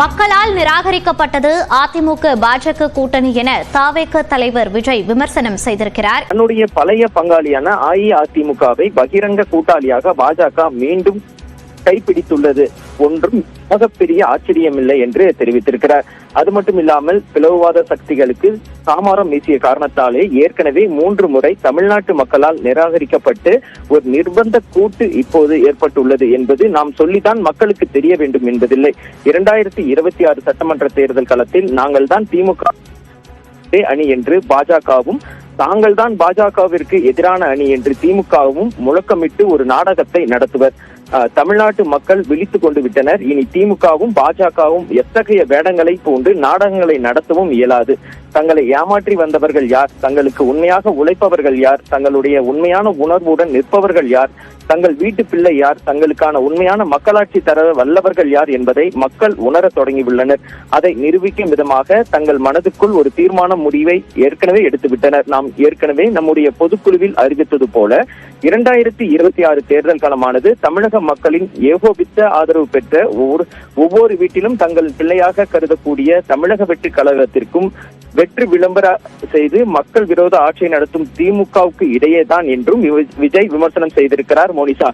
மக்களால் நிராகரிக்கப்பட்டது அதிமுக பாஜக கூட்டணி என தாவேக தலைவர் விஜய் விமர்சனம் செய்திருக்கிறார். தன்னுடைய பழைய பங்காளியான அஇஅதிமுகவை பகிரங்க கூட்டாளியாக பாஜக மீண்டும் கைப்பிடித்துள்ளது. ஒன்றும் மிகப்பெரிய ஆச்சரியமில்லை என்று தெரிவித்திருக்கிறார். அது மட்டும் இல்லாமல் பிளவுவாத சக்திகளுக்கு சாமாரம் வீசிய காரணத்தாலே ஏற்கனவே மூன்று முறை தமிழ்நாட்டு மக்களால் நிராகரிக்கப்பட்டு ஒரு நிர்பந்த கூட்டு இப்போது ஏற்பட்டுள்ளது என்பது நாம் சொல்லித்தான் மக்களுக்கு தெரிய வேண்டும் என்பதில்லை. இரண்டாயிரத்தி இருபத்தி ஆறு சட்டமன்ற தேர்தல் களத்தில் நாங்கள் தான் திமுக அணி என்று பாஜகவும் தாங்கள் தான் பாஜகவிற்கு எதிரான அணி என்று திமுகவும் முழக்கமிட்டு ஒரு நாடகத்தை நடத்துவர். தமிழ்நாட்டு மக்கள் விழித்துக் கொண்டு விட்டனர். இனி திமுகவும் பாஜகவும் எத்தகைய வேடங்களை போன்று நாடகங்களை நடத்தவும் இயலாது. தங்களை ஏமாற்றி வந்தவர்கள் யார்? தங்களுக்கு உண்மையாக உழைப்பவர்கள் யார்? தங்களுடைய உண்மையான உணர்வுடன் நிற்பவர்கள் யார்? தங்கள் வீட்டு பிள்ளை யார்? தங்களுக்கான உண்மையான மக்களாட்சி தர வல்லவர்கள் யார் என்பதை மக்கள் உணரத் தொடங்கியுள்ளனர். அதை நிரூபிக்கும் விதமாக தங்கள் மனதுக்குள் ஒரு தீர்மான முடிவை ஏற்கனவே எடுத்துவிட்டனர். நாம் ஏற்கனவே நம்முடைய பொதுக்குழுவில் அறிவித்தது போல இரண்டாயிரத்தி இருபத்தி ஆறு தேர்தல் காலமானது தமிழக மக்களின் ஏகோபித்த ஆதரவு பெற்ற ஒவ்வொரு ஒவ்வொரு வீட்டிலும் தங்கள் பிள்ளையாக கருதக்கூடிய தமிழக வெற்றி கழகத்திற்கும் வெற்றி விளம்பர செய்து மக்கள் விரோத ஆட்சியை நடத்தும் திமுகவுக்கு இடையேதான் என்றும் விஜய் விமர்சனம் செய்திருக்கிறார் மோனிஷா